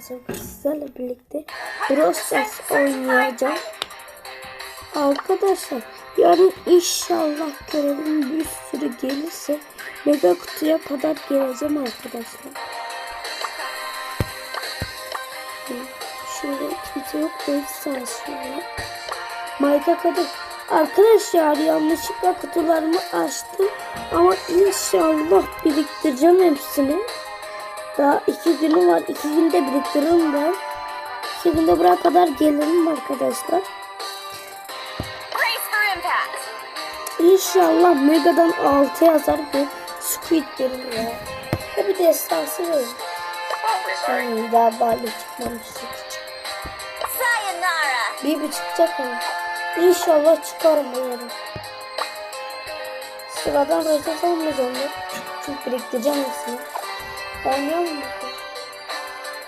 Sizlerle birlikte Brawl Stars oynayacağım. Arkadaşlar yarın inşallah görevim bir sürü gelirse mega kutuya kadar geleceğim arkadaşlar. Şimdi kimse yok ev sağ Mayka kadar Arkadaşlar yanlışlıkla kutularımı açtım ama inşallah biriktireceğim hepsini. Daha iki günüm var. iki günde biriktiririm ben. İki günde buraya kadar gelirim arkadaşlar. İnşallah Mega'dan 6 yazar ve Squid gelir ya. Ve bir destansı verir. Yani daha bari. Sayonara. Bir bir çıkacak ama. İnşallah çıkarım bu yarın. Sıradan reset olmayacağım. Çünkü biriktireceğim hepsini. Oynuyor mu? bakalım?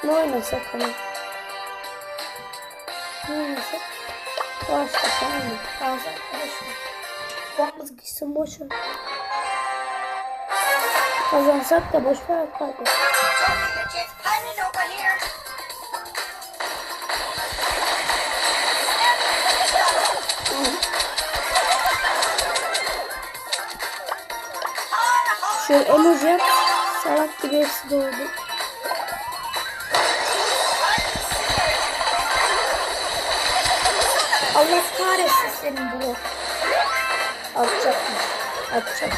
Ne oynasak ama? Ne oynasak? Başla tamam mı? Kalsın boşver. Bakmaz gitsin boşver. Kazansak da boşver kaybet. Bitches, I'm over here. Şöyle emoji yap. Salak gibi hepsi doğdu. Allah kahretsin senin bunu. Atacakmış. Atacak.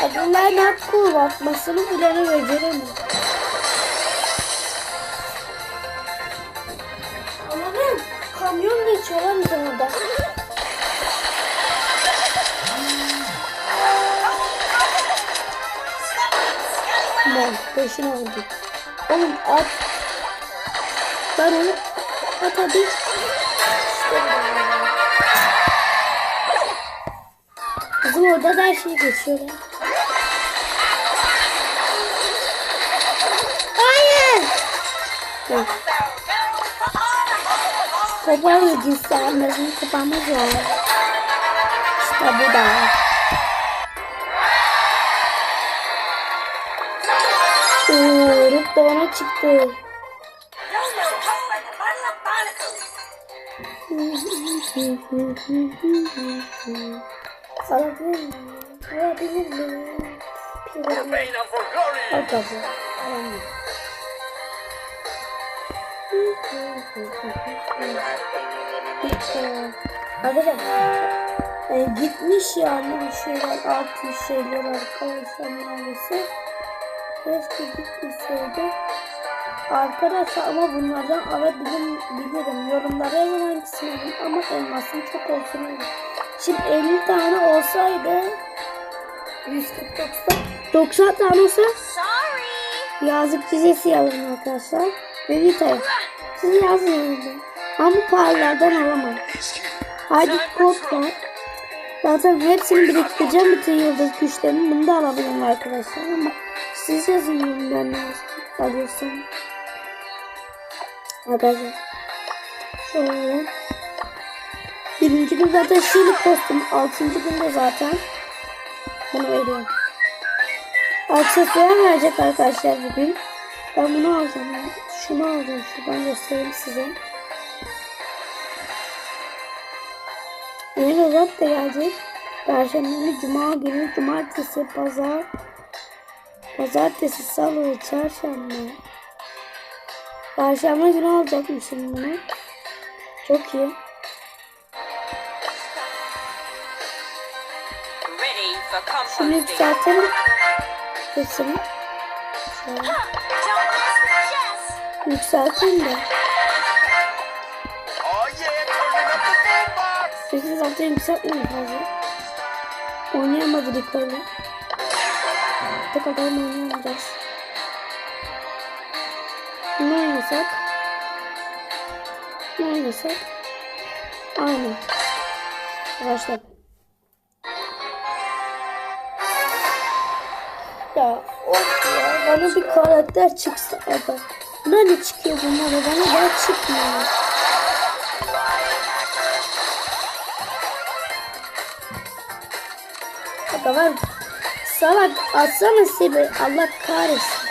Kadınların hakkı atmasını bilene beceremiyor. Anladın? Kamyon geçiyor lan bizim orada. Peşine aldık. Oğlum at. Ben onu at hadi. İşte. Bizim orada da her şey geçiyor ya. Hayır. Yok. Koparız gitse annesini koparmaz ya. İşte bu da. Oo, Rup da ona çıktı. Alabilir miyim? Alabilir miyim? Al. Alamıyorum. Arkadaşlar e, gitmiş yani bu şeyler artı şeyler arkadaşlar maalesef. Keşke gitmeseydi. Arkadaşlar ama bunlardan alabilirim bilirim. Yorumlara yazın hangisini ama elmasım çok olsun. Şimdi 50 tane olsaydı 140 90 90 tane olsa yazık dizesi alırım arkadaşlar. Ve Vita'ya. Siz yazın. Ama bu paralardan alamam. Haydi kod var. Zaten hepsini biriktireceğim bütün yıldız güçlerimi. Bunu da alabilirim arkadaşlar ama siz yazın yorumlarına alıyorsam. Arkadaşlar. Şöyle. Birinci gün zaten şiirli kostüm. Altıncı günde zaten. Bunu veriyorum. Aksesuar verecek arkadaşlar bugün. Ben bunu alacağım. Şunu alacağım. Şuradan göstereyim size. Yeni robot da gelecek. Perşembe Cuma günü, Cumartesi, Pazar, Pazartesi, Salı, Çarşamba. Perşembe günü alacakmışım bunu. Çok iyi. Şimdi yükseltelim. Sesini. Yükselteyim de. Oh yeah, turning up the boombox! Sesi zaten yükseltmiyor fazla. Oynayamadı Rico'yla. Ne kadar oynayamayacağız? Ne oynasak? Ne oynasak? Aynen. Başladı. Ya of ya bana bir karakter çıksa da. Nerede çıkıyor bunlar bana daha çıkmıyor. O kadar salak atsana Sebe. Allah kahretsin.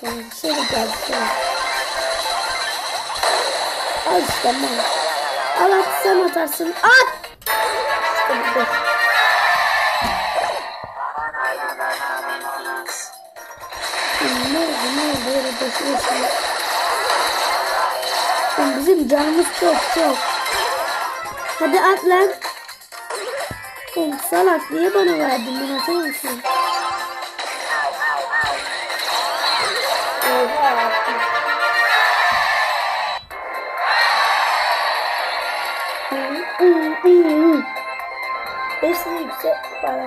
Sana şöyle gelsin. Al işte mal. Al atsan atarsın. At! İşte bu. Ne oldu ne oldu böyle. Oğlum Bizim canımız çok çok. Hadi at lan. Oğlum salak niye bana verdin bunu atar mısın? Hepsini yüksek bana.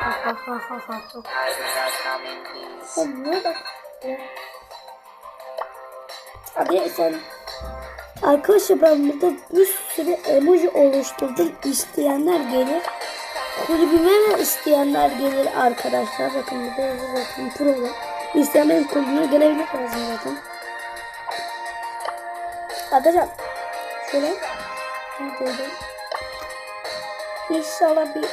Ha ha ha ha ha. Oğlum ne bak. Hadi sen. Arkadaşlar ben burada bir sürü emoji oluşturdum. İsteyenler gelir. Kulübüme isteyenler gelir arkadaşlar. Bakın burada yazıyor bakın pro var. İsteyenlerin kulübüne gelebilir lazım zaten. Arkadaşlar şöyle neredeydi? İnşallah bir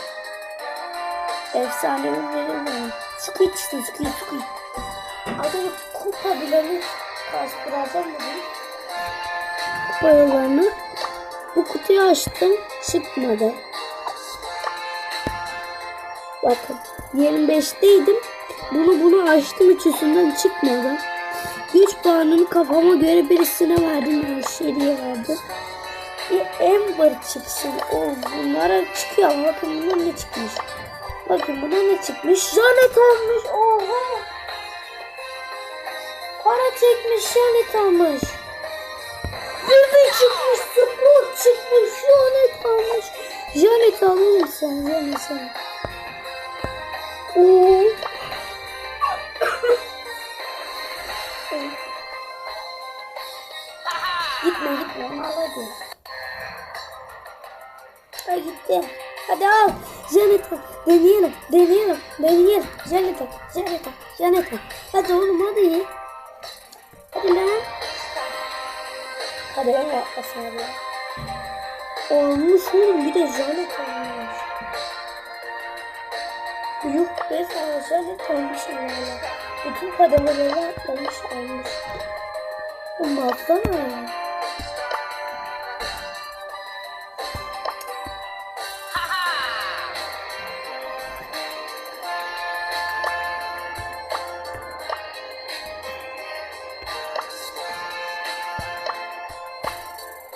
efsanevi verir mi? Squid işte Squid Squid. Arkadaşlar kupa bileni kastıracağım bugün. Kupa yollarını. Bu kutuyu açtım çıkmadı. Bakın 25'teydim. Bunu bunu açtım üçüsünden çıkmadı. Güç puanını kafama göre birisine verdim. Her şeyi verdim. Bir Ember çıksın. O bunlara çıkıyor. Bakın buna ne çıkmış. Bakın buna ne çıkmış. Janet olmuş. Oha. Para çekmiş. Janet almış. Bibi çıkmış. Sport çıkmış. Janet almış. Janet alır mısın? Janet sen. Oo. gitme gitme. Hadi. Ay gitti. Hadi al. Janet al. Deneyelim. Deneyelim. Deneyelim. Janet al. Janet al. Janet al. Hadi oğlum hadi. Hadi lan. Ben yapmasın hadi. Olmuş oğlum bir de Janet olmuş. Yuh be sana Janet olmuş valla. Bütün kadınları atlamış olmuş. Oğlum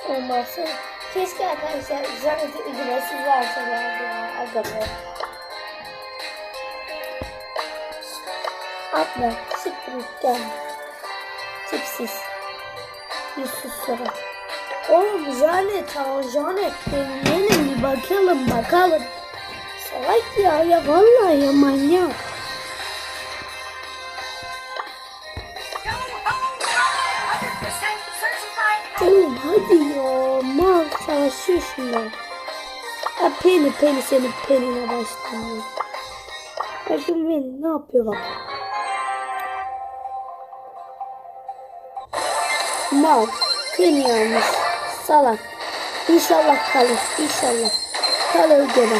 Olmazsa keşke arkadaşlar Janet'i ücretsiz verselerdi ya. Aga be. Atla. Siktir gel. Tipsiz. Yüzsüz soru. Oğlum Janet al Janet deneyelim bir bakalım bakalım. Salak ya ya vallahi ya manyak. Çalışıyor şimdi. Ha peni peni senin penine başlıyor. Bakın beni ne yapıyor bak. Mal peni almış. Salak. İnşallah kalır. İnşallah. Kalır gene.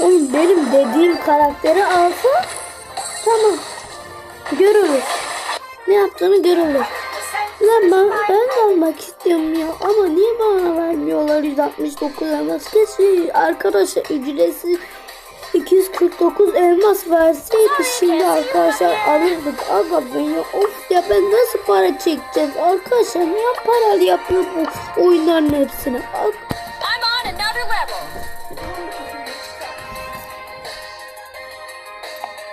Oğlum benim dediğim karakteri alsa tamam. Görürüz. Ne yaptığını görürüz. Lan ben, ben almak istiyorum ya. Ama niye bana vermiyorlar 169 elmas? Keşke arkadaşlar ücretsiz 249 elmas verseydi şimdi arkadaşlar alırdık. Aga ben ya of ya ben nasıl para çekeceğiz arkadaşlar niye paralı yapıyor bu oyunların hepsini Ak-